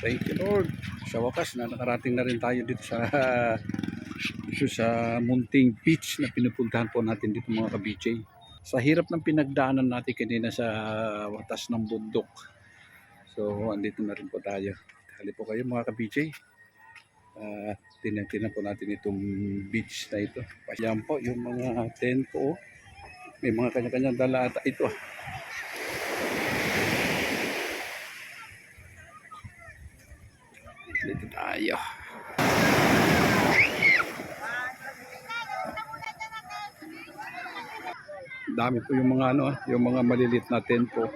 Thank you Lord. Sa wakas na nakarating na rin tayo dito sa dito sa munting beach na pinupuntahan po natin dito mga ka-BJ. Sa hirap ng pinagdaanan natin kanina sa watas ng bundok. So andito na rin po tayo. Hali po kayo mga ka-BJ. Uh, tinan po natin itong beach na ito. Yan po yung mga tent po. May mga kanya-kanyang dala ata ito. Dito tayo. Dami po yung mga ano, yung mga malilit na tempo.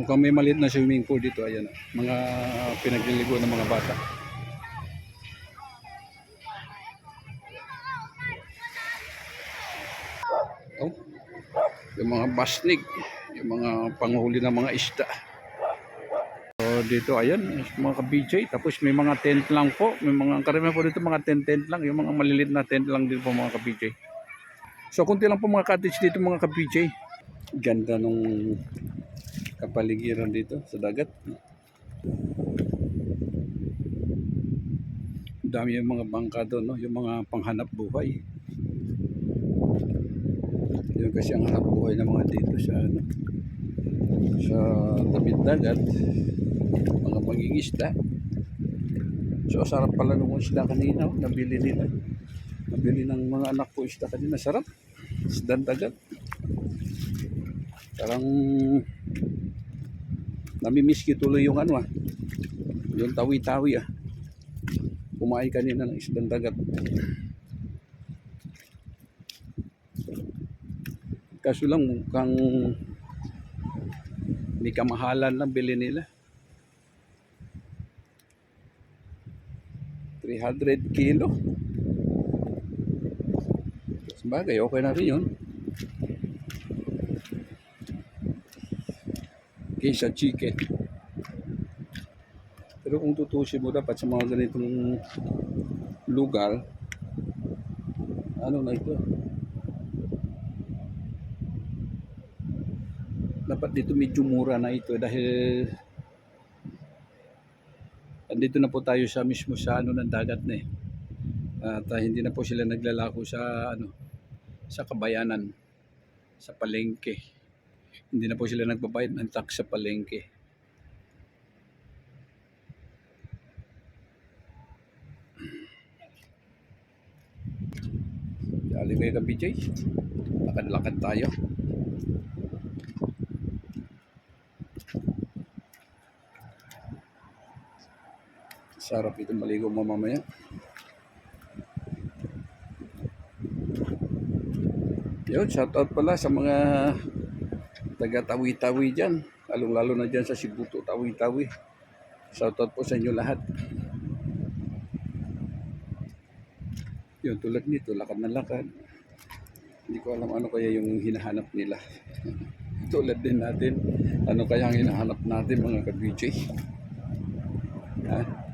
Mukhang may maliit na swimming pool dito, ayan. Mga pinagliligo ng mga bata. Oh, yung mga basnig, yung mga panghuli ng mga isda. Dito ayan, mga ka-BJ, tapos may mga tent lang po, may mga karamihan po dito mga tent-tent lang, yung mga malilit na tent lang din po mga ka-BJ. So kunti lang po mga cottage dito mga ka-BJ. Ganda nung kapaligiran dito sa dagat. Dami yung mga bangka doon, no? yung mga panghanap buhay. Yun kasi ang hanap buhay ng mga dito sa ano, sa tabing dagat, mga mangingisda. So sarap pala nung isda kanina, oh, nabili nila. Nabili ng mga anak ko isda kanina, sarap. Isdang dagat. Parang namimiss ko tuloy yung ano ah, yung tawi-tawi ah. Kumain kanina ng isdang dagat. Kaso lang mukhang may kamahalan lang bili nila. 300 kilo. Sabagay, okay na rin yun. Kaysa chicken. Pero kung tutusin mo dapat sa mga ganitong lugar, ano na ito? dapat dito medyo mura na ito dahil andito na po tayo sa mismo sa ano ng dagat na eh. At ah, hindi na po sila naglalako sa ano sa kabayanan sa palengke. Hindi na po sila nagbabayad ng tax sa palengke. Dali kayo ka BJ. Lakad-lakad tayo. Sarap ito maligo mo mamaya. Yun, shoutout pala sa mga taga Tawi-Tawi dyan. Lalong-lalo na dyan sa Sibuto, Tawi-Tawi. Shoutout po sa inyo lahat. Yun, tulad nito, lakad na lakad. Hindi ko alam ano kaya yung hinahanap nila. tulad din natin, ano kaya ang hinahanap natin mga ka-BJ. Ha?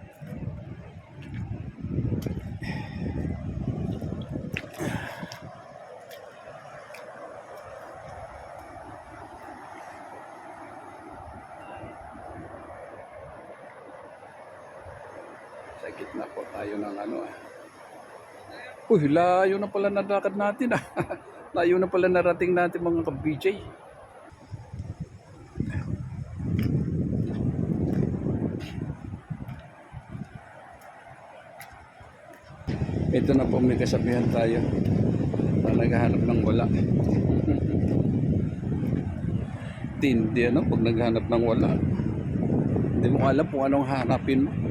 Sa gitna po tayo ng ano ah. Uy, layo na pala nadakad natin ah. layo na pala narating natin mga ka-BJ. Ito na po may kasabihan tayo na naghahanap ng wala. Tindi ano pag naghahanap ng wala. Hindi mo alam kung anong hanapin mo.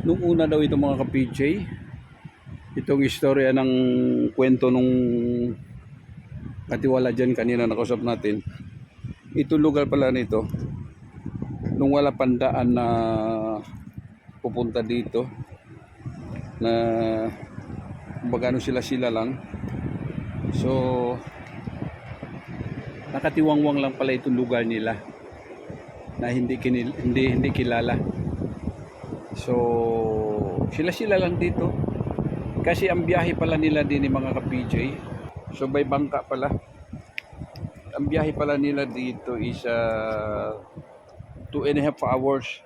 Nung una daw ito mga ka-PJ, itong istorya ng kwento nung katiwala dyan kanina nakausap natin. Ito lugar pala nito, nung wala pandaan na pupunta dito, na kumbaga ano sila sila lang. So, nakatiwangwang lang pala itong lugar nila na hindi kinil, hindi hindi kilala. So Sila-sila lang dito. Kasi ang biyahe pala nila din ni mga ka-PJ. So by bangka pala. Ang biyahe pala nila dito is uh, two and a half hours.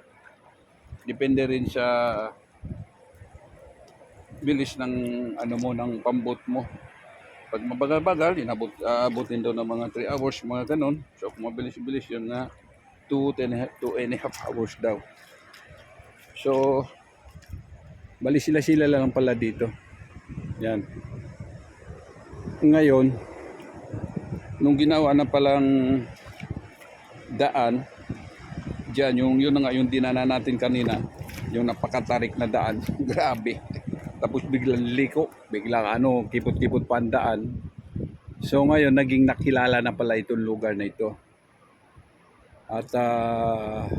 Depende rin sa bilis ng ano mo ng pambot mo. Pag mabagal-bagal, inabot aabutin daw ng mga 3 hours, mga ganun. So kung mabilis-bilis yun na 2 and, a half- two and a half hours daw. So bali sila-sila lang pala dito. Yan. Ngayon, nung ginawa na palang daan, Diyan, yung yun na nga yung dinana natin kanina, yung napakatarik na daan, grabe. Tapos biglang liko, biglang ano, kipot-kipot pa ang daan. So ngayon, naging nakilala na pala itong lugar na ito. At ah,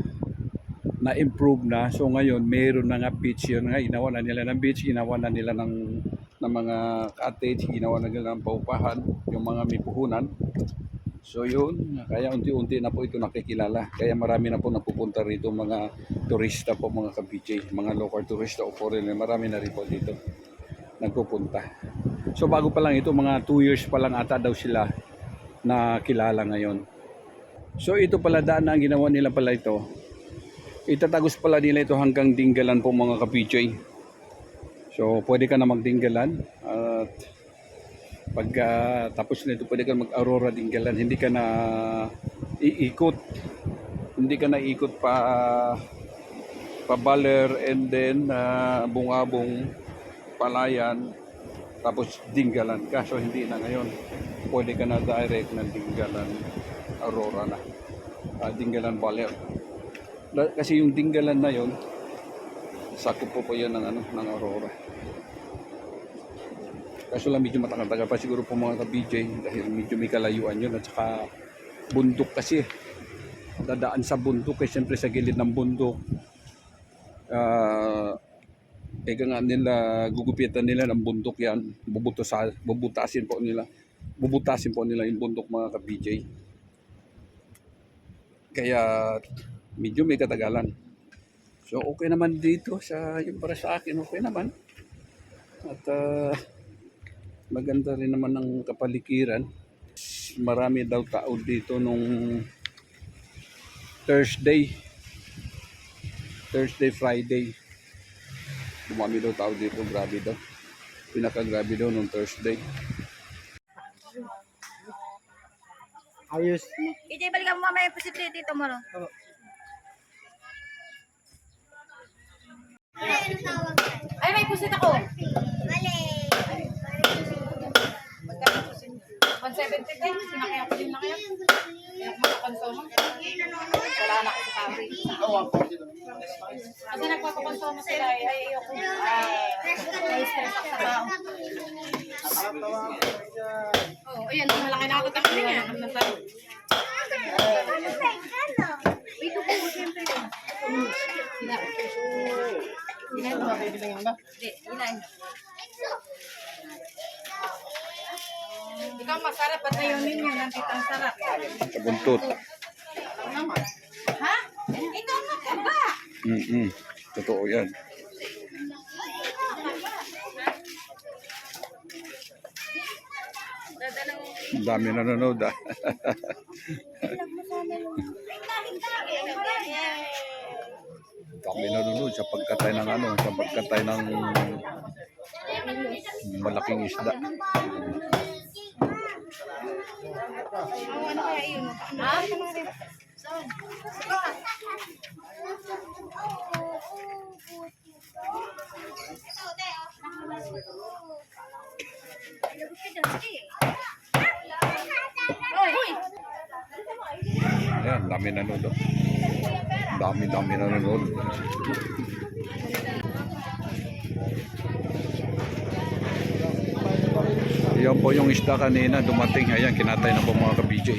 na-improve na. So ngayon, meron na nga beach yun nga. Ginawa na nila ng beach, ginawa na nila ng, ng mga cottage, ginawa na nila ng paupahan, yung mga may puhunan. So yun, kaya unti-unti na po ito nakikilala. Kaya marami na po napupunta rito mga turista po, mga kabijay, mga local turista o foreigner. Marami na rin po dito nagpupunta. So bago pa lang ito, mga 2 years pa lang ata daw sila na kilala ngayon. So ito pala daan na ang ginawa nila pala ito. Itatagos pala nila ito hanggang Dinggalan po mga kabijay. So pwede ka na magdinggalan at pag ah, tapos nito pwede ka mag-aurora dinggalan. Hindi ka na iikot. Hindi ka na ikot pa pa Baler and then ah, bungabong palayan tapos dinggalan ka. So hindi na ngayon. Pwede ka na direct ng dinggalan aurora na. Ah, dinggalan Baler kasi yung dinggalan na yon sakop po po yan ng ano ng aurora Kaso lang medyo matagal-tagal pa siguro po mga ka-BJ dahil medyo may kalayuan yun at saka bundok kasi. Dadaan sa bundok eh siyempre sa gilid ng bundok. Ah, eka nga nila gugupitan nila ng bundok yan. Bubutusa, bubutasin po nila. Bubutasin po nila yung bundok mga ka-BJ. Kaya medyo may katagalan. So okay naman dito sa yung para sa akin okay naman. At ah, maganda rin naman ng kapaligiran. Marami daw tao dito nung Thursday. Thursday, Friday. Dumami daw tao dito, grabe daw. Pinaka-grabe daw nung Thursday. Ayos. EJ, balikan mo mamaya yung posible dito mo, no? Ay, may pusit ako. Mali. 170 din. Sinakaya ko din na kaya. Kaya ako makakonsumo. Wala na ako sa pabrik. Kasi nagpapakonsumo sila. Ay, ay, ayoko. Ah, may stress ako sa tao. Oo, oh, ayan. Malaki na ako takbo niya. Ang nasa. Wait, ko po, siyempre. Sina. Sina. Hindi, inain. Ikaw masarap at ayaw ninyo. Nandito ang sarap. Sa buntot. Ha? Ikaw na ka ba? Mm-mm. Totoo yan. Ang dami nanonood ah. dami nanonood sa pagkatay ng ano, sa pagkatay ng malaking isda. Ano kaya yun? Ha? Hoy! Ayan, dami nanonood. Dami, dami nanonood. Yan po yung isda kanina dumating. Ayan, kinatay na po mga ka-BJ.